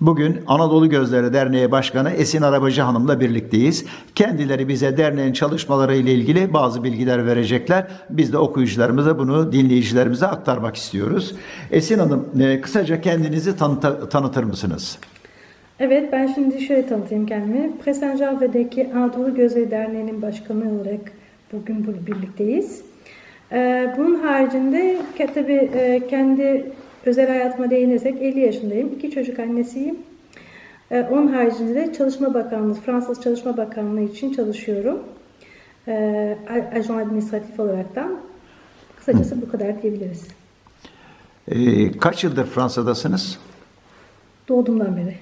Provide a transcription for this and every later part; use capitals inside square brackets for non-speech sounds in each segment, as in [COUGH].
Bugün Anadolu Gözleri Derneği Başkanı Esin Arabacı Hanım'la birlikteyiz. Kendileri bize derneğin çalışmaları ile ilgili bazı bilgiler verecekler. Biz de okuyucularımıza bunu dinleyicilerimize aktarmak istiyoruz. Esin Hanım e, kısaca kendinizi tanıta- tanıtır mısınız? Evet, ben şimdi şöyle tanıtayım kendimi. Presenjarve'deki Anadolu Gözleri Derneği'nin başkanı olarak bugün bu birlikteyiz. Ee, bunun haricinde tabii e, kendi özel hayatıma değinirsek 50 yaşındayım. İki çocuk annesiyim. Ee, onun haricinde de Çalışma Bakanlığı, Fransız Çalışma Bakanlığı için çalışıyorum. Ee, a- ajan administratif olaraktan. Kısacası bu kadar diyebiliriz. E, kaç yıldır Fransa'dasınız? Doğduğumdan beri.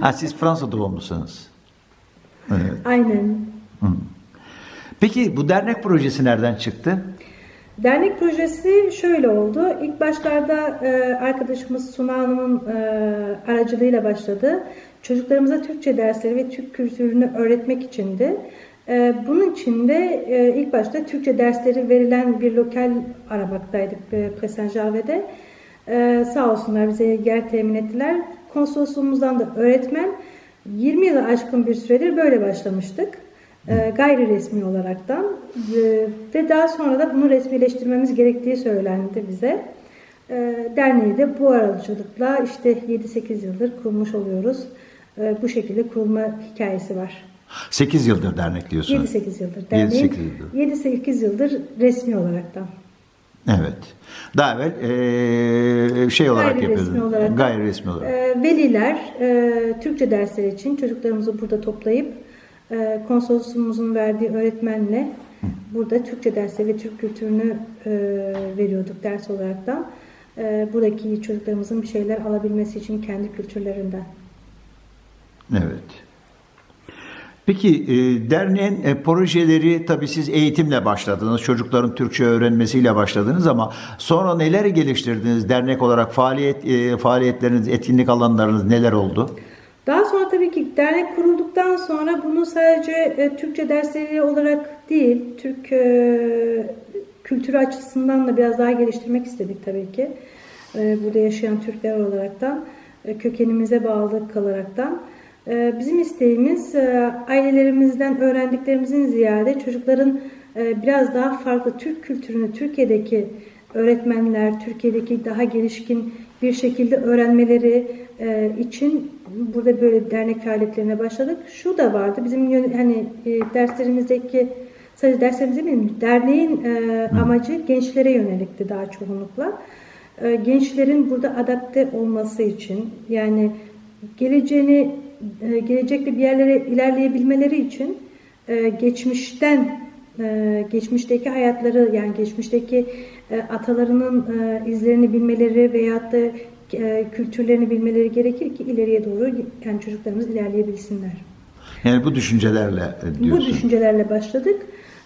Ha, siz Fransa doğumlusunuz. Evet. Aynen. Peki bu dernek projesi nereden çıktı? Dernek projesi şöyle oldu. İlk başlarda e, arkadaşımız Suna Hanım'ın e, aracılığıyla başladı. Çocuklarımıza Türkçe dersleri ve Türk kültürünü öğretmek içindi. E, bunun için de ilk başta Türkçe dersleri verilen bir lokal aramaktaydık e, Presenjarve'de. E, sağ olsunlar bize yer temin ettiler. Konsolosluğumuzdan da öğretmen 20 yılı aşkın bir süredir böyle başlamıştık. E, gayri resmi olaraktan E, ve daha sonra da bunu resmileştirmemiz gerektiği söylendi bize. E, derneği de bu aracılıkla işte 7-8 yıldır kurmuş oluyoruz. E, bu şekilde kurulma hikayesi var. 8 yıldır dernek diyorsunuz. 7-8 yıldır. Derneğin 7-8 yıldır. 7-8 yıldır resmi olaraktan. Evet. Daha evvel eee, şey olarak Gayri resmi yapıyordunuz. olarak. Gayri resmi olarak. E, veliler e, Türkçe dersleri için çocuklarımızı burada toplayıp konsolosluğumuzun verdiği öğretmenle burada Türkçe dersleri ve Türk kültürünü e, veriyorduk ders olaraktan. E, buradaki çocuklarımızın bir şeyler alabilmesi için kendi kültürlerinden. Evet. Peki e, derneğin projeleri tabii siz eğitimle başladınız. Çocukların Türkçe öğrenmesiyle başladınız ama sonra neler geliştirdiniz? Dernek olarak faaliyet faaliyetleriniz, etkinlik alanlarınız neler oldu? Daha sonra tabii dernek kurulduktan sonra bunu sadece e, Türkçe dersleri olarak değil, Türk e, kültürü açısından da biraz daha geliştirmek istedik tabii ki. E, burada yaşayan Türkler olaraktan, e, kökenimize bağlı kalaraktan. E, bizim isteğimiz e, ailelerimizden öğrendiklerimizin ziyade çocukların e, biraz daha farklı Türk kültürünü Türkiye'deki öğretmenler, Türkiye'deki daha gelişkin bir şekilde öğrenmeleri için burada böyle dernek faaliyetlerine başladık. Şu da vardı bizim yön- hani e, derslerimizdeki sadece derslerimizde değil derneğin e, amacı gençlere yönelikti daha çoğunlukla. E, gençlerin burada adapte olması için yani geleceğini e, gelecekte bir yerlere ilerleyebilmeleri için e, geçmişten e, geçmişteki hayatları yani geçmişteki e, atalarının e, izlerini bilmeleri veyahut da e, kültürlerini bilmeleri gerekir ki ileriye doğru yani çocuklarımız ilerleyebilsinler. Yani bu düşüncelerle e, Bu diyorsun. düşüncelerle başladık.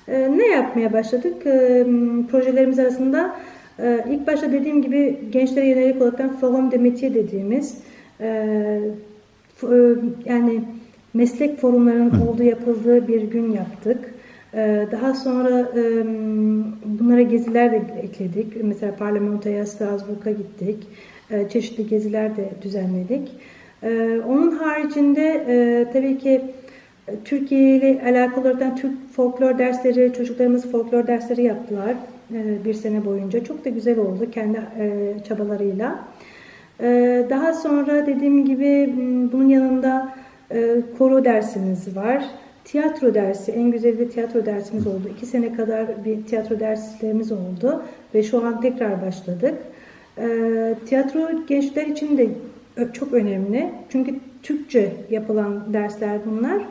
E, ne yapmaya başladık? E, m, projelerimiz arasında e, ilk başta dediğim gibi gençlere yönelik olarak Forum de Métier dediğimiz e, e, yani meslek forumlarının olduğu yapıldığı bir gün yaptık. Daha sonra bunlara geziler de ekledik. Mesela parlamentoya, Strasbourg'a gittik. E, çeşitli geziler de düzenledik. E, onun haricinde e, tabii ki Türkiye ile alakalı olarak Türk folklor dersleri, çocuklarımız folklor dersleri yaptılar bir sene boyunca. Çok da güzel oldu kendi çabalarıyla. Daha sonra dediğim gibi bunun yanında koro dersimiz var. Tiyatro dersi, en güzeli de tiyatro dersimiz oldu. İki sene kadar bir tiyatro derslerimiz oldu ve şu an tekrar başladık. E, Tiyatro gençler için de çok önemli. Çünkü Türkçe yapılan dersler bunlar.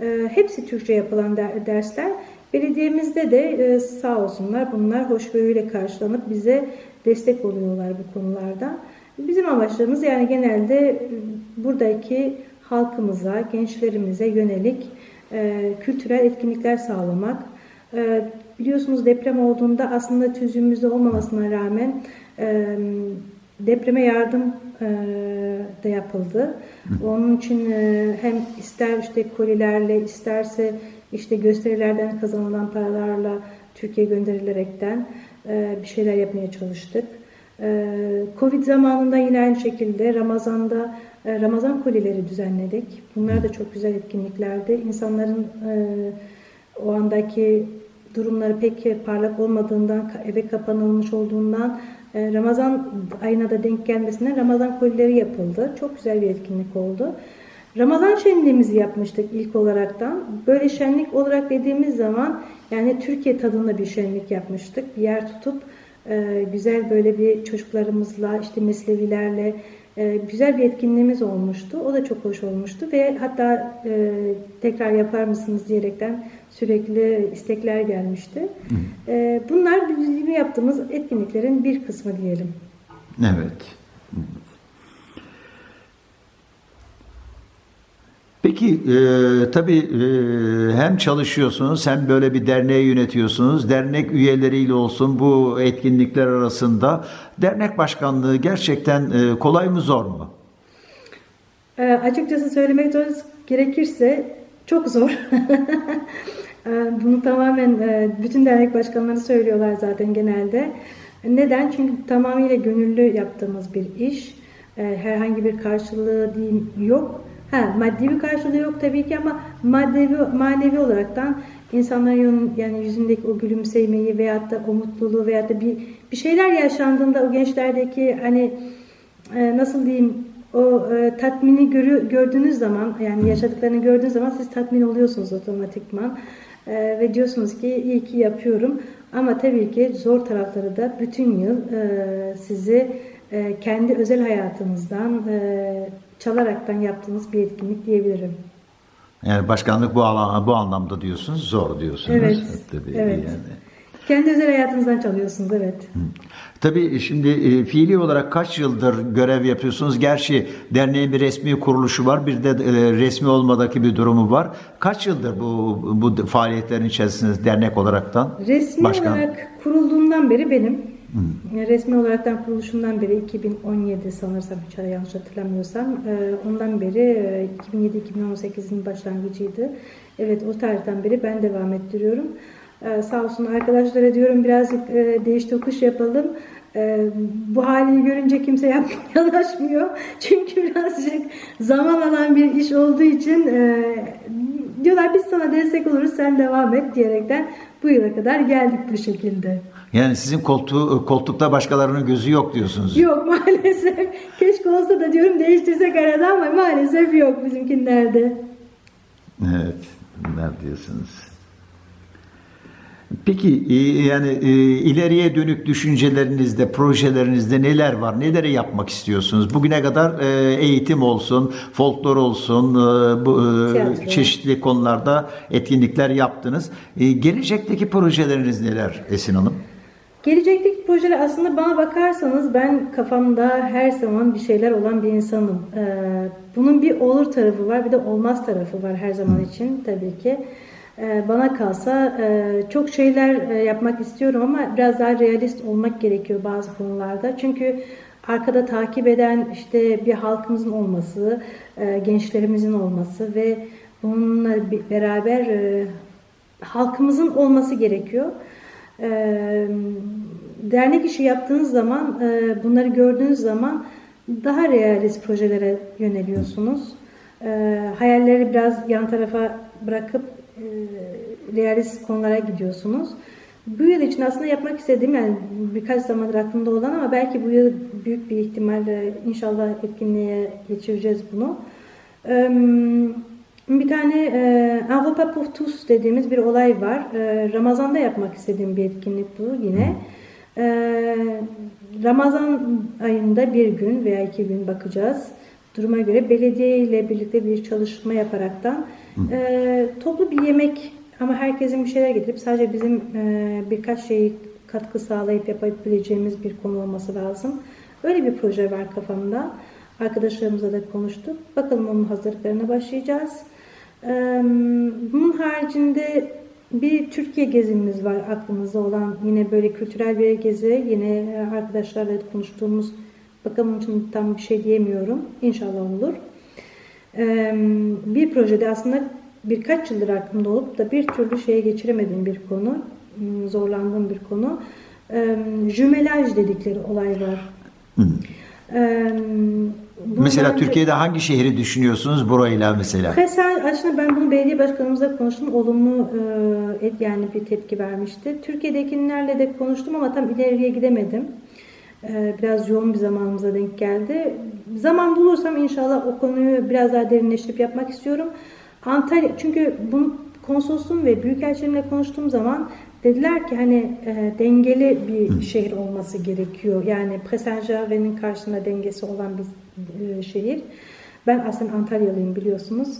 E, Hepsi Türkçe yapılan der- dersler. Belediyemizde de e, sağ olsunlar bunlar hoşgörüyle karşılanıp bize destek oluyorlar bu konularda. Bizim amaçlarımız yani genelde e, buradaki halkımıza, gençlerimize yönelik e, kültürel etkinlikler sağlamak. E, biliyorsunuz deprem olduğunda aslında tüzüğümüzde olmamasına rağmen e, depreme yardım e, da yapıldı. Onun için e, hem ister işte kolilerle isterse işte gösterilerden kazanılan paralarla Türkiye gönderilerekten e, bir şeyler yapmaya çalıştık. Covid zamanında yine aynı şekilde Ramazan'da e, Ramazan kolileri düzenledik. Bunlar da çok güzel etkinliklerdi. İnsanların e, o andaki durumları pek parlak olmadığından, eve kapanılmış olduğundan Ramazan ayına da denk gelmesinden Ramazan kolileri yapıldı. Çok güzel bir etkinlik oldu. Ramazan şenliğimizi yapmıştık ilk olaraktan. Böyle şenlik olarak dediğimiz zaman yani Türkiye tadında bir şenlik yapmıştık. Bir yer tutup e, güzel böyle bir çocuklarımızla işte meslevilerle güzel bir etkinliğimiz olmuştu. O da çok hoş olmuştu ve hatta e, tekrar yapar mısınız diyerekten sürekli istekler gelmişti. E, bunlar bizim yaptığımız etkinliklerin bir kısmı diyelim. Evet. Peki e, tabii e, hem çalışıyorsunuz hem böyle bir derneği yönetiyorsunuz. Dernek üyeleriyle olsun bu etkinlikler arasında dernek başkanlığı gerçekten e, kolay mı zor mu? E, açıkçası söylemek gerekirse çok zor. [LAUGHS] E, Bunu tamamen e, bütün dernek başkanları söylüyorlar zaten genelde. Neden? Çünkü tamamıyla gönüllü yaptığımız bir iş. E, Herhangi bir karşılığı diyeyim yok. Ha, maddi bir karşılığı yok tabii ki ama manevi, manevi olaraktan insanların yani yüzündeki o gülümsemeyi veyahut da o mutluluğu veyahut da bir, bir şeyler yaşandığında o gençlerdeki hani e, nasıl diyeyim o e, tatmini görü, gördüğünüz zaman yani yaşadıklarını gördüğünüz zaman siz tatmin oluyorsunuz otomatikman. E, ve diyorsunuz ki iyi ki yapıyorum. Ama tabii ki zor tarafları da bütün yıl e, sizi e, kendi özel hayatınızdan e, çalaraktan yaptığınız bir etkinlik diyebilirim. Yani başkanlık bu bu anlamda diyorsunuz zor diyorsunuz. Evet, Tabii evet. yani. Kendi özel hayatınızdan çalıyorsunuz evet. Tabii şimdi e, fiili olarak kaç yıldır görev yapıyorsunuz? Gerçi derneğin bir resmi kuruluşu var, bir de e, resmi olmadaki bir durumu var. Kaç yıldır bu bu faaliyetlerin içerisinde dernek olaraktan? Resmi Başkan. olarak kurulduğundan beri benim. Yani Resmi olaraktan kuruluşundan beri 2017 sanırsam hiç yanlış hatırlamıyorsam e, ondan beri e, 2007-2018'in başlangıcıydı. Evet o tarihten beri ben devam ettiriyorum. E, Sağ olsun arkadaşlara diyorum birazcık e, değiş tokuş yapalım. E, Bu halini görünce kimse yapmaya [LAUGHS] yanaşmıyor. Çünkü birazcık zaman alan bir iş olduğu için e, diyorlar biz sana destek oluruz sen devam et diyerekten bu yıla kadar geldik bu şekilde. Yani sizin koltuğu, koltukta başkalarının gözü yok diyorsunuz. Yok [LAUGHS] maalesef. Keşke olsa da diyorum değiştirsek arada ama maalesef yok bizimkinlerde. Evet, bunlar diyorsunuz. Peki e, yani e, ileriye dönük düşüncelerinizde, projelerinizde neler var? Neleri yapmak istiyorsunuz? Bugüne kadar e, eğitim olsun, folklor olsun, e, bu e, Tiyatro. çeşitli konularda etkinlikler yaptınız. E, Gelecekteki projeleriniz neler Esin Hanım? Gelecekteki projeler aslında bana bakarsanız ben kafamda her zaman bir şeyler olan bir insanım. Ee, bunun bir olur tarafı var bir de olmaz tarafı var her zaman için tabii ki. Ee, bana kalsa e, çok şeyler e, yapmak istiyorum ama biraz daha realist olmak gerekiyor bazı konularda. Çünkü arkada takip eden işte bir halkımızın olması, e, gençlerimizin olması ve bununla beraber e, halkımızın olması gerekiyor. Dernek işi yaptığınız zaman, bunları gördüğünüz zaman daha realist projelere yöneliyorsunuz. Hayalleri biraz yan tarafa bırakıp realist konulara gidiyorsunuz. Bu yıl için aslında yapmak istediğim yani birkaç zamandır aklımda olan ama belki bu yıl büyük bir ihtimalle inşallah etkinliğe geçireceğiz bunu. Bir tane e, Avrupa pour tous dediğimiz bir olay var. E, Ramazan'da yapmak istediğim bir etkinlik bu yine. E, Ramazan ayında bir gün veya iki gün bakacağız. Duruma göre belediye ile birlikte bir çalışma yaparaktan e, toplu bir yemek ama herkesin bir şeyler getirip sadece bizim e, birkaç şeyi katkı sağlayıp yapabileceğimiz bir konu olması lazım. Öyle bir proje var kafamda. Arkadaşlarımızla da konuştuk. Bakalım onun hazırlıklarına başlayacağız. Bunun haricinde bir Türkiye gezimiz var aklımızda olan yine böyle kültürel bir gezi. Yine arkadaşlarla konuştuğumuz bakalım için tam bir şey diyemiyorum. İnşallah olur. Bir projede aslında birkaç yıldır aklımda olup da bir türlü şeye geçiremediğim bir konu. hmm, Zorlandığım bir konu. Jümelaj dedikleri olay var. Ee, Mesela Türkiye'de hangi şehri düşünüyorsunuz burayla mesela? Presen aslında ben bunu belediye başkanımızla konuştum. Olumlu e, yani bir tepki vermişti. Türkiye'dekilerle de konuştum ama tam ileriye gidemedim. E, biraz yoğun bir zamanımıza denk geldi. Zaman bulursam inşallah o konuyu biraz daha derinleştirip yapmak istiyorum. Antalya çünkü bunu konsolosluğum ve büyükelçilerimle konuştuğum zaman dediler ki hani e, dengeli bir şehir olması gerekiyor. Yani Presaint-Gervais karşısında dengesi olan bir şehir. Ben aslında Antalyalıyım biliyorsunuz.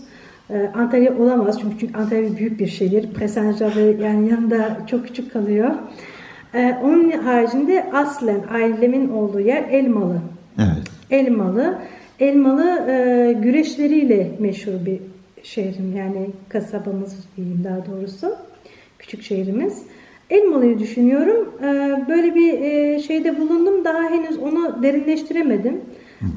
Ee, Antalya olamaz çünkü, Antalya büyük bir şehir. Presaint-Gervais yani yanında çok küçük kalıyor. Ee, onun haricinde aslen ailemin olduğu yer Elmalı. Evet. Elmalı. Elmalı e, güreşleriyle meşhur bir şehrim yani kasabamız diyeyim daha doğrusu. Küçük şehrimiz. Elmalı'yı düşünüyorum. Böyle bir e, şeyde bulundum. Daha henüz onu derinleştiremedim.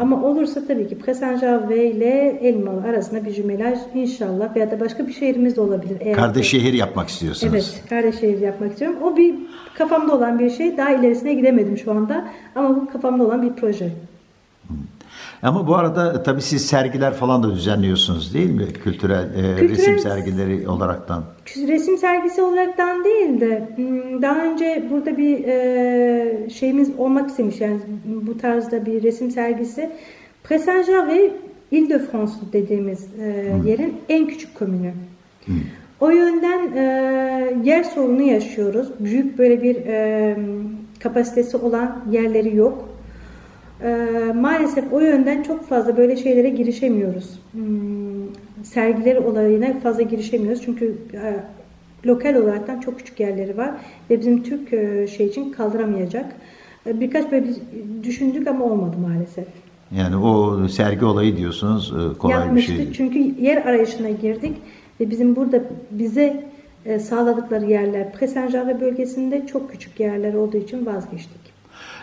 Ama olursa tabii ki Presaint-Gervais ile Elmalı arasında bir cümelaj inşallah veya da başka bir şehrimiz de olabilir. Eğer Kardeş şehir yapmak istiyorsunuz. Evet, kardeş şehir yapmak istiyorum. O bir kafamda olan bir şey. Daha ilerisine gidemedim şu anda. Ama bu kafamda olan bir proje. Ama bu arada tabii siz sergiler falan da düzenliyorsunuz değil mi? Kültürel, e, Kültürel- resim sergileri olaraktan. Resim sergisi olaraktan değil de hmm, daha önce burada bir e, şeyimiz olmak istemiş yani bu tarzda bir resim sergisi. Presaint-Gervais Ile-de-France dediğimiz e, yerin en küçük komünü. O yönden e, yer sorunu yaşıyoruz. Büyük böyle bir e, kapasitesi olan yerleri yok. E, maalesef o yönden çok fazla böyle şeylere girişemiyoruz. Hmm, sergiler olayına fazla girişemiyoruz. Çünkü e, lokal olaraktan çok küçük yerleri var ve bizim Türk e, şey için kaldıramayacak. E, birkaç böyle bir düşündük ama olmadı maalesef. Yani o sergi olayı diyorsunuz e, kolay bir Yapmıştık şey çünkü yer arayışına girdik ve bizim burada bize e, sağladıkları yerler Presaint-Gervais bölgesinde çok küçük yerler olduğu için vazgeçtik.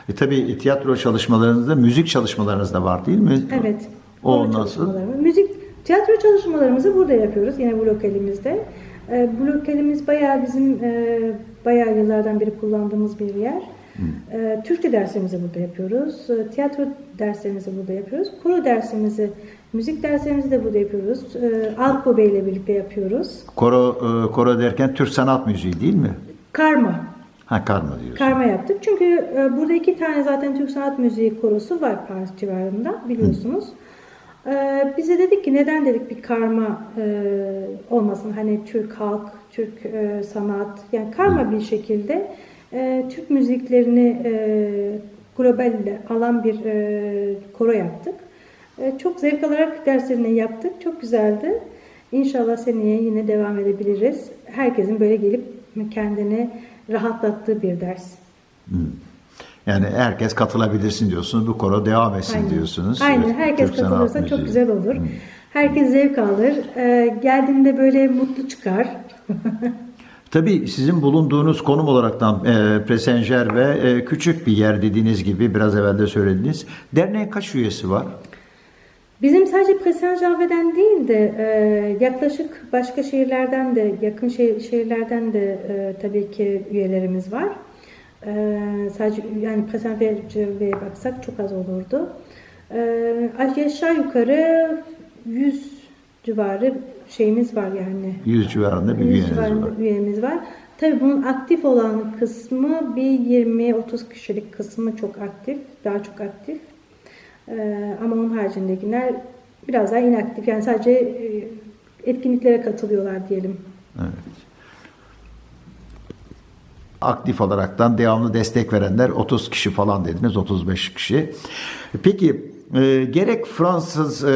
E, tabii tiyatro çalışmalarınızda, müzik çalışmalarınız da var değil mi? Evet. O nasıl? Müzik, tiyatro çalışmalarımızı burada yapıyoruz. Yine bu lokalimizde. E, bu lokalimiz bayağı bizim e, bayağı yıllardan beri kullandığımız bir yer. E, Türkçe derslerimizi burada yapıyoruz. E, tiyatro derslerimizi burada yapıyoruz. Koro dersimizi, müzik derslerimizi de burada yapıyoruz. E, Alko Bey ile birlikte yapıyoruz. Koro, e, koro derken Türk sanat müziği değil mi? Karma. Ha karma diyorsun. Karma yaptık. Çünkü e, burada iki tane zaten Türk Sanat Müziği korosu var Paris civarında biliyorsunuz. E, bize dedik ki neden dedik bir karma e, olmasın hani Türk halk, Türk e, sanat yani karma bir şekilde e, Türk müziklerini e, globalle alan bir e, koro yaptık. E, çok zevk alarak derslerini yaptık. Çok güzeldi. İnşallah seneye yine devam edebiliriz. Herkesin böyle gelip kendini rahatlattığı bir ders. Yani herkes katılabilirsin diyorsunuz. Bu koro devam etsin Aynen. diyorsunuz. Aynen. Herkes Türk katılırsa çok güzel olur. Herkes zevk alır. Ee, geldiğinde böyle mutlu çıkar. [LAUGHS] Tabii sizin bulunduğunuz konum olaraktan e, Presenjer ve e, küçük bir yer dediğiniz gibi biraz evvel de söylediniz. Derneğin kaç üyesi var? Bizim sadece Presaint-Gervais'den değil de e, yaklaşık başka şehirlerden de yakın şehir, şehirlerden de e, tabii ki üyelerimiz var. E, sadece yani Presaint-Gervais'e baksak çok az olurdu. E, aşağı yukarı 100 civarı şeyimiz var yani. 100 civarında bir 100 üyeniz civarında var. üyemiz var. Tabii bunun aktif olan kısmı bir 20-30 kişilik kısmı çok aktif, daha çok aktif. Ee, ama onun haricindekiler biraz daha inaktif. Yani sadece e, etkinliklere katılıyorlar diyelim. Evet. Aktif olaraktan devamlı destek verenler 30 kişi falan dediniz, 35 kişi. Peki e, gerek Fransız e,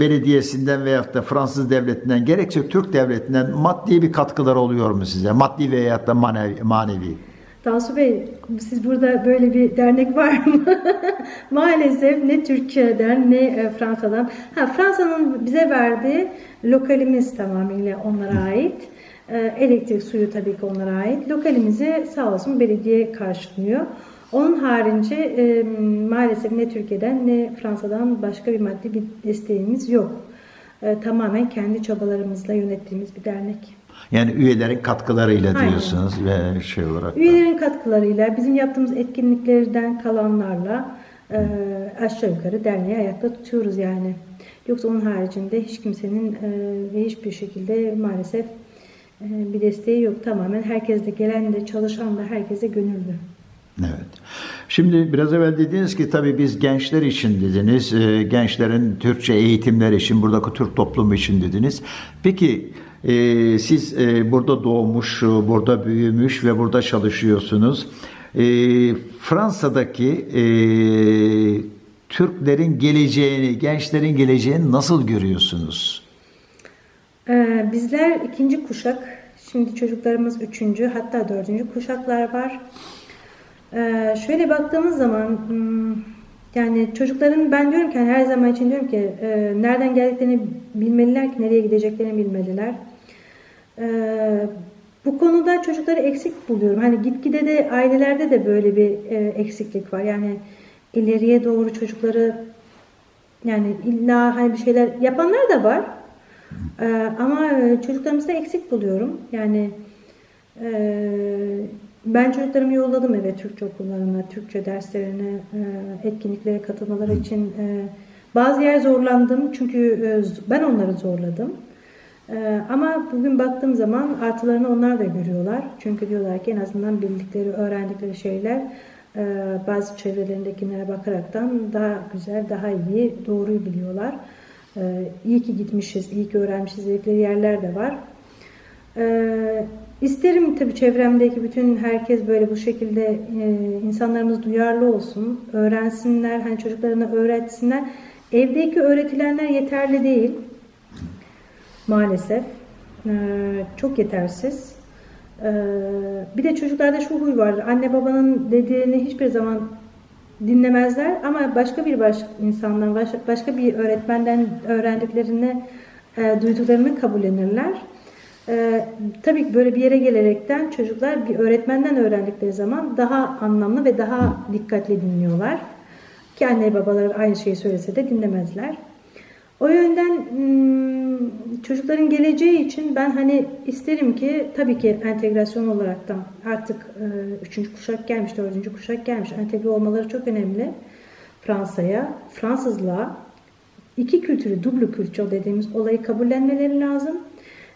belediyesinden veyahut da Fransız devletinden gerekse Türk devletinden maddi bir katkılar oluyor mu size? Maddi veyahut da manevi. manevi. Tansu Bey, siz burada böyle bir dernek var mı? [LAUGHS] Maalesef ne Türkiye'den ne e, Fransa'dan. Ha, Fransa'nın bize verdiği lokalimiz tamamıyla onlara ait. E, Elektrik, suyu tabii ki onlara ait. Lokalimizi sağ olsun belediye karşılıyor. Onun harici e, maalesef ne Türkiye'den ne Fransa'dan başka bir maddi bir desteğimiz yok. E, tamamen kendi çabalarımızla yönettiğimiz bir dernek. Yani üyelerin katkılarıyla Aynen. diyorsunuz ve şey olarak. da. Üyelerin katkılarıyla, bizim yaptığımız etkinliklerden kalanlarla e, aşağı yukarı derneği ayakta tutuyoruz yani. Yoksa onun haricinde hiç kimsenin e, ve hiçbir şekilde maalesef e, bir desteği yok. Tamamen herkes de gelen de çalışan da herkese gönüllü. Evet. Şimdi biraz evvel dediniz ki tabii biz gençler için dediniz, e, gençlerin Türkçe eğitimler için, buradaki Türk toplumu için dediniz. Peki e, siz e, burada doğmuş, e, burada büyümüş ve burada çalışıyorsunuz. E, Fransa'daki e, Türklerin geleceğini, gençlerin geleceğini nasıl görüyorsunuz? Ee, bizler ikinci kuşak, şimdi çocuklarımız üçüncü hatta dördüncü kuşaklar var. Şöyle baktığımız zaman hmm, yani çocukların ben diyorum ki her zaman için diyorum ki e, nereden geldiklerini bilmeliler ki nereye gideceklerini bilmeliler. Ee, bu konuda çocukları eksik buluyorum. Hani gitgide de ailelerde de böyle bir e, eksiklik var. Yani ileriye doğru çocukları yani illa hani bir şeyler yapanlar da var. Ee, ama e, çocuklarımızda eksik buluyorum. Yani e, ben çocuklarımı yolladım eve Türkçe okullarına, Türkçe derslerine, e, etkinliklere katılmaları için. E, bazı yer zorlandım çünkü e, ben onları zorladım. E, ama bugün baktığım zaman artılarını onlar da görüyorlar. Çünkü diyorlar ki en azından bildikleri, öğrendikleri şeyler e, bazı çevrelerindekilere bakaraktan daha güzel, daha iyi, doğruyu biliyorlar. E, iyi ki gitmişiz, iyi ki öğrenmişiz dedikleri yerler de var. Ee, isterim tabii çevremdeki bütün herkes böyle bu şekilde e, insanlarımız duyarlı olsun, öğrensinler, hani çocuklarına öğretsinler. Evdeki öğretilenler yeterli değil maalesef. Ee, çok yetersiz. Ee, bir de çocuklarda şu huy vardır. Anne babanın dediğini hiçbir zaman dinlemezler ama başka bir baş, insandan, baş- başka bir öğretmenden öğrendiklerini, e, duyduklarını kabullenirler. E, tabii ki böyle bir yere gelerekten çocuklar bir öğretmenden öğrendikleri zaman daha anlamlı ve daha dikkatli dinliyorlar. Ki anne babaları aynı şeyi söylese de dinlemezler. O yönden hmm, çocukların geleceği için ben hani isterim ki tabii ki entegrasyon olaraktan artık e, üçüncü kuşak gelmiş, dördüncü kuşak gelmiş. Entegre olmaları çok önemli. Fransa'ya, Fransızlığa, iki kültürü, dublu kültür dediğimiz olayı kabullenmeleri lazım.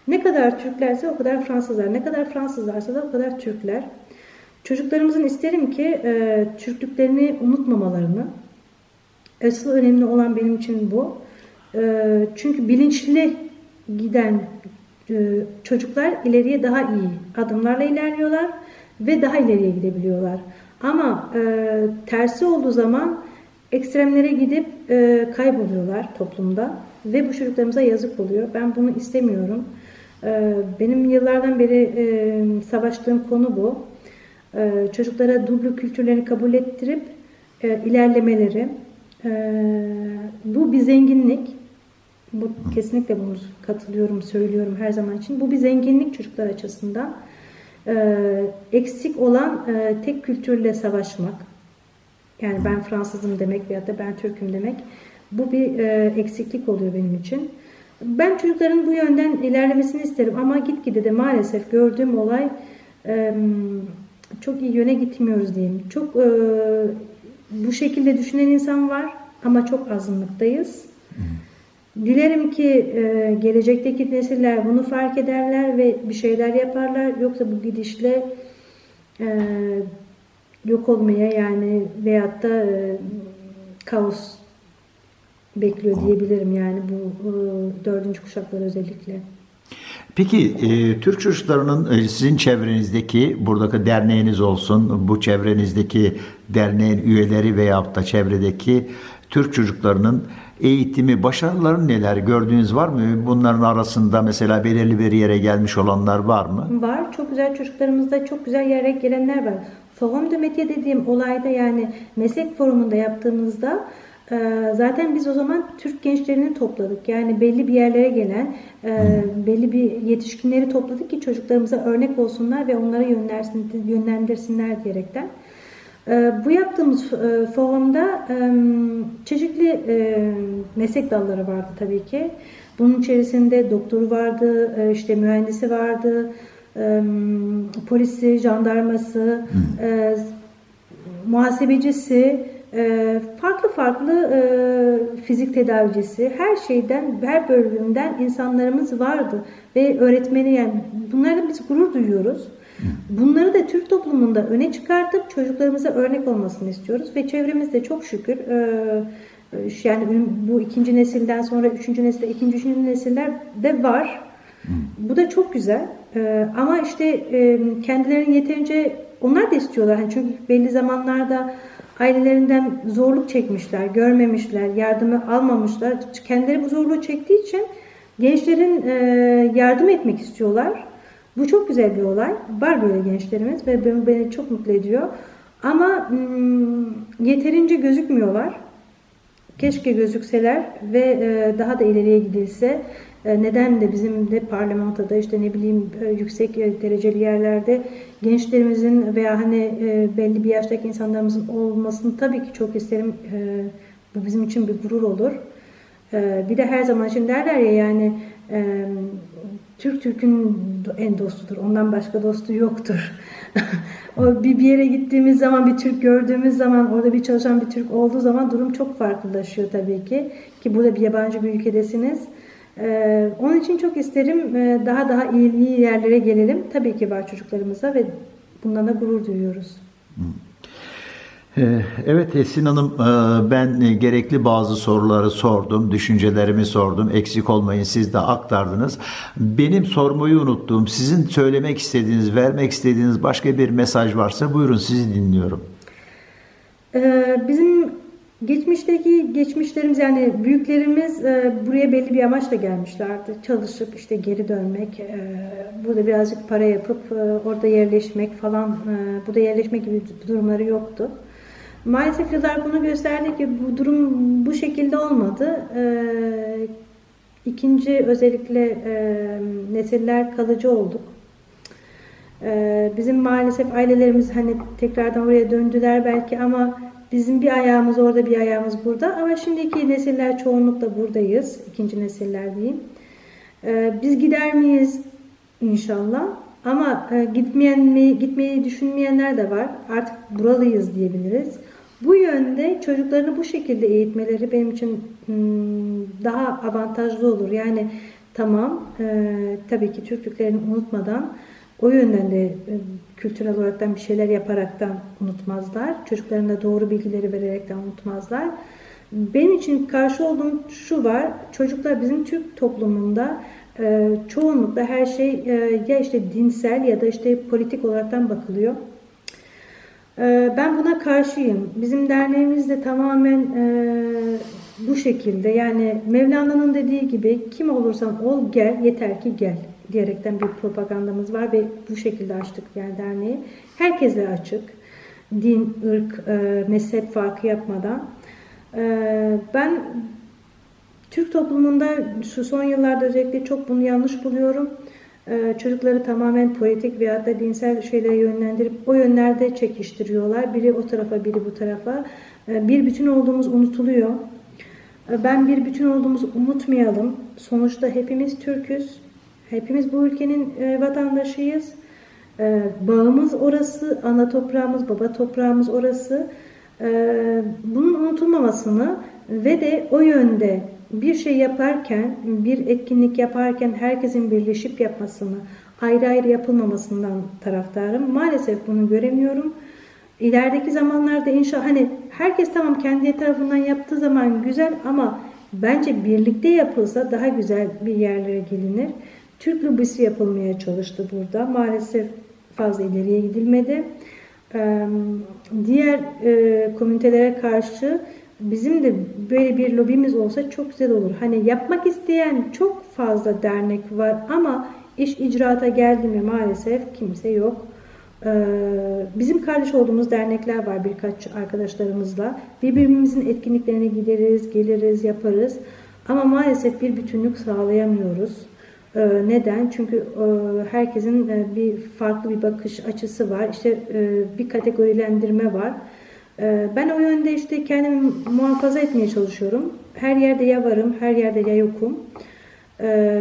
Ne kadar Türklerse o kadar Fransızlar, ne kadar Fransızlarsa da o kadar Türkler. Çocuklarımızın isterim ki e, Türklüklerini unutmamalarını, Asıl önemli olan benim için bu. Ee, Çünkü bilinçli giden e, çocuklar ileriye daha iyi adımlarla ilerliyorlar ve daha ileriye gidebiliyorlar. Ama e, tersi olduğu zaman ekstremlere gidip e, kayboluyorlar toplumda ve bu çocuklarımıza yazık oluyor. Ben bunu istemiyorum. Benim yıllardan beri savaştığım konu bu. Çocuklara dublu kültürlerini kabul ettirip ilerlemeleri. E, Bu bir zenginlik. Bu kesinlikle bunu katılıyorum, söylüyorum her zaman için. Bu bir zenginlik çocuklar açısından. E, Eksik olan e, tek kültürle savaşmak. Yani ben Fransızım demek veyahut da ben Türk'üm demek. Bu bir e, eksiklik oluyor benim için. Ben çocukların bu yönden ilerlemesini isterim ama gitgide de maalesef gördüğüm olay çok iyi yöne gitmiyoruz diyeyim. Çok bu şekilde düşünen insan var ama çok azınlıktayız. Dilerim ki e, gelecekteki nesiller bunu fark ederler ve bir şeyler yaparlar. Yoksa bu gidişle e, yok olmaya yani veyahut da e, kaos bekliyor diyebilirim yani bu e, dördüncü kuşaklar özellikle. Peki e, Türk çocuklarının e, sizin çevrenizdeki buradaki derneğiniz olsun, bu çevrenizdeki derneğin üyeleri veyahut da çevredeki Türk çocuklarının eğitimi, başarıları neler gördüğünüz var mı? Bunların arasında mesela belirli bir yere gelmiş olanlar var mı? Var. Çok güzel çocuklarımızda çok güzel yere gelenler var. Forum de Métier dediğim olayda yani meslek forumunda yaptığımızda zaten biz o zaman Türk gençlerini topladık. Yani belli bir yerlere gelen e, belli bir yetişkinleri topladık ki çocuklarımıza örnek olsunlar ve onlara yönlendirsin- yönlendirsinler diyerekten. Ee, Bu yaptığımız e, forumda çeşitli meslek dalları vardı tabii ki. Bunun içerisinde doktoru vardı, e, işte mühendisi vardı, polisi, jandarması, muhasebecisi, farklı farklı e, fizik tedavicisi, her şeyden, her bölümden insanlarımız vardı ve öğretmeni yani bunlarla biz gurur duyuyoruz. Bunları da Türk toplumunda öne çıkartıp çocuklarımıza örnek olmasını istiyoruz ve çevremizde çok şükür e, e, yani bu ikinci nesilden sonra üçüncü nesilde, ikinci, üçüncü nesiller de var. Bu da çok güzel. Ama işte e, kendilerini yeterince onlar da istiyorlar. Hani çünkü belli zamanlarda ailelerinden zorluk çekmişler, görmemişler, yardımı almamışlar. Kendileri bu zorluğu çektiği için gençlerin e, yardım etmek istiyorlar. Bu çok güzel bir olay. Var böyle gençlerimiz ve beni, çok mutlu ediyor. Ama mm, yeterince gözükmüyorlar. Keşke gözükseler ve e, daha da ileriye gidilse. E, neden de bizim de parlamentoda işte ne bileyim e, yüksek e, dereceli yerlerde gençlerimizin veya hani belli bir yaştaki insanlarımızın olmasını tabii ki çok isterim. Bu bizim için bir gurur olur. Bir de her zaman için derler ya yani Türk Türk'ün en dostudur. Ondan başka dostu yoktur. [LAUGHS] o bir, bir yere gittiğimiz zaman bir Türk gördüğümüz zaman orada bir çalışan bir Türk olduğu zaman durum çok farklılaşıyor tabii ki. Ki burada bir yabancı bir ülkedesiniz. Ee, onun için çok isterim e, daha daha iyi, iyi yerlere gelelim. Tabii ki var çocuklarımıza ve bundan da gurur duyuyoruz. Ee, Evet Esin Hanım e, ben e, gerekli bazı soruları sordum, düşüncelerimi sordum. Eksik olmayın siz de aktardınız. Benim sormayı unuttuğum, sizin söylemek istediğiniz, vermek istediğiniz başka bir mesaj varsa buyurun sizi dinliyorum. Ee, Bizim geçmişteki geçmişlerimiz yani büyüklerimiz e, buraya belli bir amaçla gelmişlerdi. Çalışıp işte geri dönmek, e, burada birazcık para yapıp e, orada yerleşmek falan, e, burada yerleşmek gibi durumları yoktu. Maalesef yıllar bunu gösterdi ki bu durum bu şekilde olmadı. E, İkinci özellikle e, nesiller kalıcı olduk. Ee, Bizim maalesef ailelerimiz hani tekrardan oraya döndüler belki ama bizim bir ayağımız orada bir ayağımız burada. Ama şimdiki nesiller çoğunlukla buradayız. ikinci nesiller diyeyim. Ee, Biz gider miyiz? İnşallah. Ama e, gitmeyen mi, gitmeyi düşünmeyenler de var. Artık buralıyız diyebiliriz. Bu yönde çocuklarını bu şekilde eğitmeleri benim için hmm, daha avantajlı olur. Yani tamam e, tabii ki Türklüklerini unutmadan o yönden de e, kültürel olaraktan bir şeyler yaparaktan unutmazlar. Çocuklarına doğru bilgileri vererekten unutmazlar. Benim için karşı olduğum şu var. Çocuklar bizim Türk toplumunda e, çoğunlukla her şey e, ya işte dinsel ya da işte politik olaraktan bakılıyor. Ben buna karşıyım. Bizim derneğimiz de tamamen bu şekilde yani Mevlana'nın dediği gibi kim olursan ol gel yeter ki gel diyerekten bir propagandamız var ve bu şekilde açtık yani derneği. Herkese açık. Din, ırk, e, mezhep farkı yapmadan. E, ben Türk toplumunda şu son yıllarda özellikle çok bunu yanlış buluyorum. Ee, Çocukları tamamen politik veya da dinsel şeylere yönlendirip o yönlerde çekiştiriyorlar. Biri o tarafa, biri bu tarafa. Ee, Bir bütün olduğumuz unutuluyor. Ee, Ben bir bütün olduğumuzu unutmayalım. Sonuçta hepimiz Türk'üz. Hepimiz bu ülkenin e, vatandaşıyız. Ee, Bağımız orası, ana toprağımız, baba toprağımız orası. Ee, Bunun unutulmamasını ve de o yönde bir şey yaparken, bir etkinlik yaparken herkesin birleşip yapmasını, ayrı ayrı yapılmamasından taraftarım. Maalesef bunu göremiyorum. İlerideki zamanlarda inşallah hani herkes tamam kendi tarafından yaptığı zaman güzel ama bence birlikte yapılsa daha güzel bir yerlere gelinir. Türk lobisi yapılmaya çalıştı burada. Maalesef fazla ileriye gidilmedi. Diğer komünitelere karşı bizim de böyle bir lobimiz olsa çok güzel olur. Hani yapmak isteyen çok fazla dernek var ama iş icraata geldi mi maalesef kimse yok. Bizim kardeş olduğumuz dernekler var birkaç arkadaşlarımızla. Birbirimizin etkinliklerine gideriz, geliriz, yaparız. Ama maalesef bir bütünlük sağlayamıyoruz. Ee, Neden? Çünkü e, herkesin e, bir farklı bir bakış açısı var. İşte e, bir kategorilendirme var. Ben o yönde işte kendimi muhafaza etmeye çalışıyorum. Her yerde ya varım, her yerde ya yokum.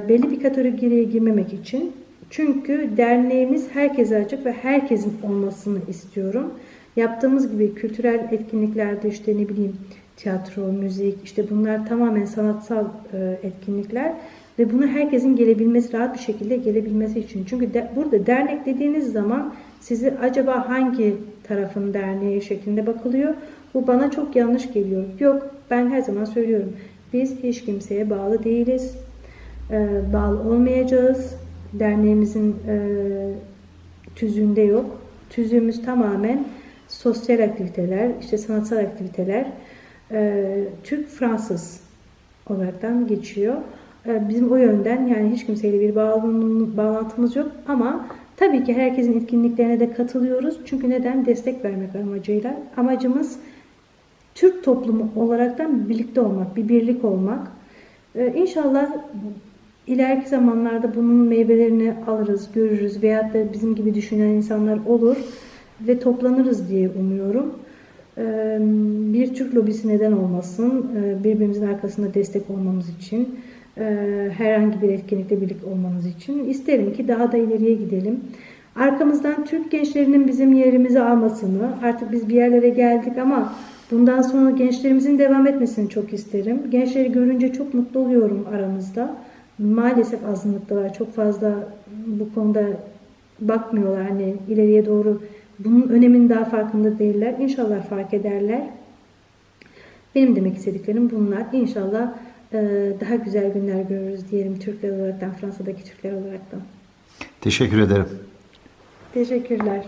Belli bir kategoriye girmemek için. Çünkü derneğimiz herkese açık ve herkesin olmasını istiyorum. Yaptığımız gibi kültürel etkinliklerde işte ne bileyim tiyatro, müzik işte bunlar tamamen sanatsal e, etkinlikler ve buna herkesin gelebilmesi, rahat bir şekilde gelebilmesi için. Çünkü de- burada dernek dediğiniz zaman sizi acaba hangi tarafın derneği şeklinde bakılıyor. Bu bana çok yanlış geliyor. Yok ben her zaman söylüyorum. Biz hiç kimseye bağlı değiliz. Ee, bağlı olmayacağız. Derneğimizin e, tüzüğünde yok. Tüzüğümüz tamamen sosyal aktiviteler, işte sanatsal aktiviteler, e, Türk-Fransız olaraktan geçiyor. E, Bizim o yönden yani hiç kimseyle bir bağlantımız, yok ama tabii ki herkesin etkinliklerine de katılıyoruz. Çünkü neden? Destek vermek amacıyla. Amacımız Türk toplumu olaraktan birlikte olmak, bir birlik olmak. Ee, İnşallah ileriki zamanlarda bunun meyvelerini alırız, görürüz veyahut da bizim gibi düşünen insanlar olur ve toplanırız diye umuyorum. Bir Türk lobisi neden olmasın, birbirimizin arkasında destek olmamız için, herhangi bir etkinlikte birlik olmamız için isterim ki daha da ileriye gidelim. Arkamızdan Türk gençlerinin bizim yerimizi almasını, artık biz bir yerlere geldik ama bundan sonra gençlerimizin devam etmesini çok isterim. Gençleri görünce çok mutlu oluyorum aramızda. Maalesef azınlıktalar. Çok fazla bu konuda bakmıyorlar. Hani ileriye doğru bunun öneminin daha farkında değiller. İnşallah fark ederler. Benim demek istediklerim bunlar. İnşallah e, daha güzel günler görürüz diyelim Türkler olaraktan, Fransa'daki Türkler olaraktan. Teşekkür ederim. Teşekkürler.